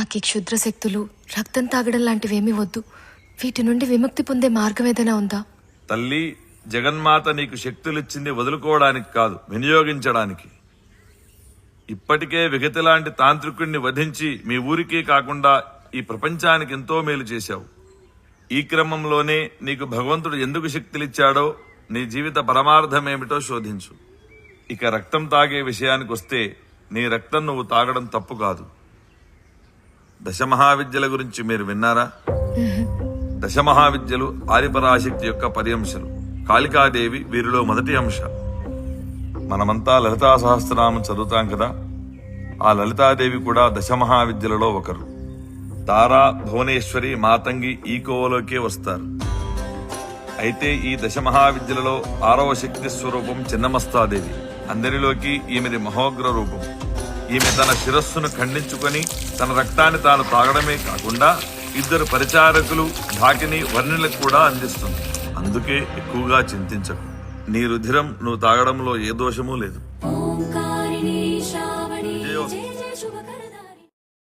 నాకు ఈ క్షుద్ర శక్తులు రక్తం తాగడం లాంటివేమీ వద్దు. వీటి నుండి విముక్తి పొందే మార్గం ఏదైనా ఉందా? తల్లి జగన్మాత నీకు శక్తులిచ్చింది వదులుకోవడానికి కాదు వినియోగించడానికి. ఇప్పటికే విగతి లాంటి తాంత్రికుణ్ణి వధించి మీ ఊరికే కాకుండా ఈ ప్రపంచానికి ఎంతో మేలు చేశావు. ఈ క్రమంలోనే నీకు భగవంతుడు ఎందుకు శక్తులిచ్చాడో నీ జీవిత పరమార్థమేమిటో శోధించు. ఇక రక్తం తాగే విషయానికి వస్తే నీ రక్తం నువ్వు తాగడం తప్పు కాదు. దశమహావిద్యల గురించి మీరు విన్నారా? దశమహావిద్యలు ఆదిపరాశక్తి యొక్క పర్యంశలు కాళికాదేవి వీరిలో మొదటి అంశ. మనమంతా లలితా సహస్రనామం చదువుతాం కదా? ఆ లలితాదేవి కూడా దశమహావిద్యలలో ఒకరు. తారా భువనేశ్వరి మాతంగి ఈ కోవలోకే వస్తారు. అయితే ఈ దశమహావిద్యలలో ఆరవ శక్తి స్వరూపం చిన్నమస్తాదేవి. అందరిలోకి ఈమెది మహోగ్ర రూపం ఈమె తన శిరస్సును ఖండించుకొని తన రక్తాన్ని తాను తాగడమే కాకుండా ఇద్దరు పరిచారకులు ఢాకిని వర్ణులకు కూడా అందిస్తుంది. అందుకే ఎక్కువగా చింతించకు. నీ రుధిరం నువ్వు తాగడంలో ఏ దోషమూ లేదు.